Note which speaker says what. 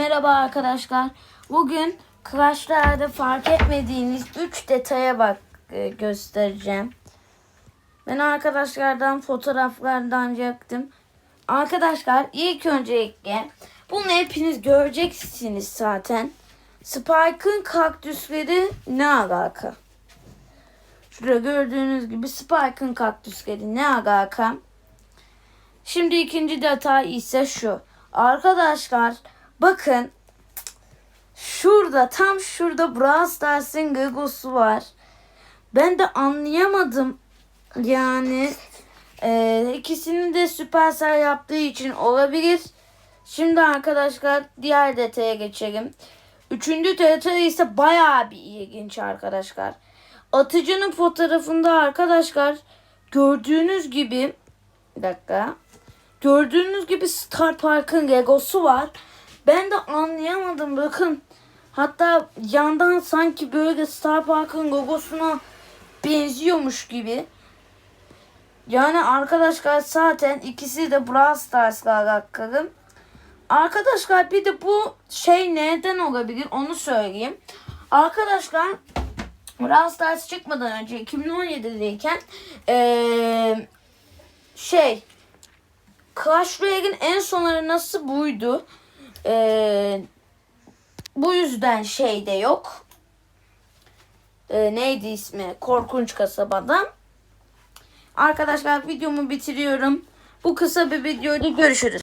Speaker 1: Merhaba arkadaşlar. Bugün Clash'larda fark etmediğiniz 3 detaya bak e, göstereceğim. Ben arkadaşlardan fotoğraflardan yaktım. Arkadaşlar ilk öncelikle bunu hepiniz göreceksiniz zaten. Spike'ın kaktüsleri ne alaka? Şurada gördüğünüz gibi Spike'ın kaktüsleri ne alaka? Şimdi ikinci detay ise şu. Arkadaşlar bakın şurada tam şurada Brawl Stars'ın Gagosu var. Ben de anlayamadım. Yani e, ikisini de Supercell yaptığı için olabilir. Şimdi arkadaşlar diğer detaya geçelim. Üçüncü detay ise bayağı bir ilginç arkadaşlar. Atıcının fotoğrafında arkadaşlar gördüğünüz gibi bir dakika. Gördüğünüz gibi Star Park'ın Legosu var. Ben de anlayamadım bakın. Hatta yandan sanki böyle Star Park'ın logosuna benziyormuş gibi. Yani arkadaşlar zaten ikisi de Brawl Stars'la alakalı. Arkadaşlar bir de bu şey neden olabilir onu söyleyeyim. Arkadaşlar Brawl Stars çıkmadan önce 2017'deyken eee şey Clash Royale'in en son arenası buydu. Ee, bu yüzden şey de yok. Ee, neydi ismi? Korkunç Kasaba'da. Arkadaşlar videomu bitiriyorum. Bu kısa bir videoyla görüşürüz.